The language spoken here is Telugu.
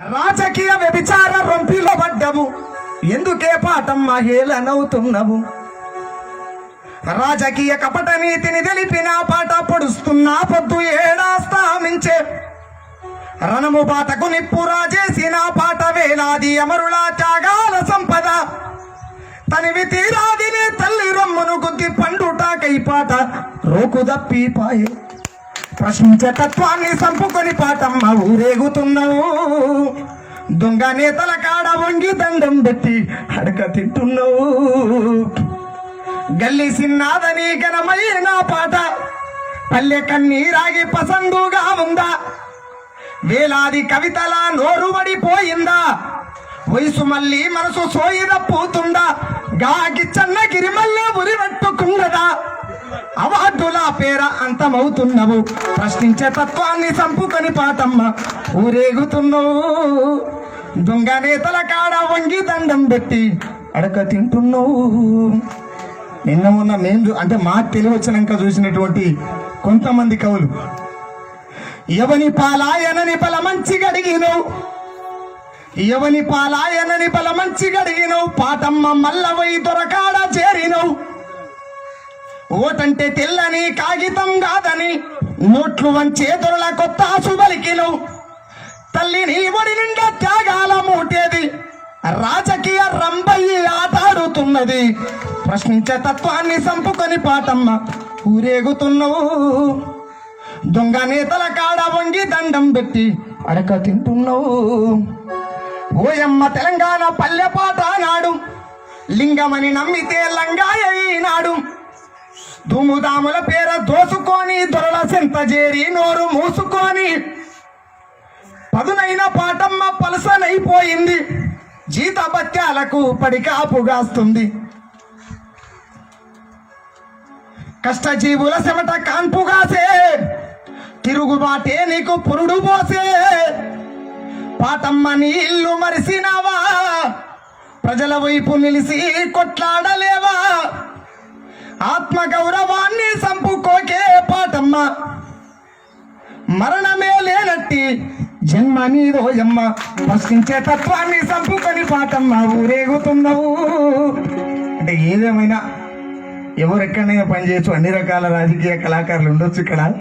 రాజకీయ వ్యభిచార రొంపిలో పడ్డము. ఎందుకే పాఠం హేళనవుతున్నవు రాజకీయ కపట నీతిని తెలిపిన పాట పొడుస్తున్నా పొద్దు ఏడాస్తామించే రణము బాటకు నిప్పురా చేసిన పాట వేలాది అమరుల త్యాగాల సంపద. తనివి తీరాదినే తల్లి రమ్మును గుద్ది పండుటాకై పాట. రోకు దప్పి పాయే. ప్రశ్నించే తత్వాన్ని సంపుకొని పాటమ్మ ఊరేగుతున్నావు. దొంగ నేతల కాడ వంగి దండం పెట్టి అడక తింటున్నావు. గల్లి సిన్నాదని ఘనమైన పాట. పల్లె కన్నీరాగి పసందుగా ఉందా. వేలాది కవితల నోరు పడిపోయిందా. వయసు మళ్ళీ మనసు సోయిద పోతుందా గాకి చన్న గిరిమల్లె ఉరి పట్టుకున్నదా అవార్డుల పేర అంతమవుతున్నవు. ప్రశ్నించే తత్వాన్ని సంపుకొని పాతమ్మ ఊరేగుతున్నావు. దొంగ నేతల కాడ వంగి దండం పెట్టి అడక తింటున్నావు. నిన్న మొన్న మేము అంటే మాకు తెలివి వచ్చినాక చూసినటువంటి కొంతమంది కవులు ఎవని పాలాయనని పల మంచి గడిగినవు. ఎవని పాలాయనని పల మంచి గడిగినవు. పాటమ్మ మల్లవై దొరకాడ ఓటంటే తెల్లని కాగితం కాదని నోట్లు వంచే దొరల కొత్త ఆశుబలికినవు తల్లిని ఒడి నిండా త్యాగాల మూటేది రాజకీయ రంబయ్యి ఆటాడుతున్నది. ప్రశ్నించే తత్వాన్ని సంపుకొని పాటమ్మ ఊరేగుతున్నావు. దొంగ నేతల కాడ వంగి దండం పెట్టి అడక తింటున్నావు. ఓయమ్మ తెలంగాణ పల్లె పాట నాడు లింగమని నమ్మితే లంగాయ ఈనాడు. దుముదాముల పేర దోసుకొని దొరల చింతజేరి నోరు మూసుకొని. పదునైన పాటమ్మ పలసనైపోయింది. జీతభత్యాలకు పడికాపుగాస్తుంది కష్టజీవుల చెమట కాన్పుగాసే. తిరుగుబాటే నీకు పురుడు పోసే. పాటమ్మ నీ ఇల్లు మరిసినావా? ప్రజల వైపు నిలిసి కొట్లాడలేవా? మరణమే లేనట్టి జన్మ నీదోయమ్మ ప్రశ్నించే తత్వాన్ని సంపుకొని పాటమ్మ ఊరేగుతున్నావు అంటే ఏదేమైనా ఎవరెక్కడైనా పనిచేయచ్చు అన్ని రకాల రాజకీయ కళాకారులు ఉండొచ్చు ఇక్కడ.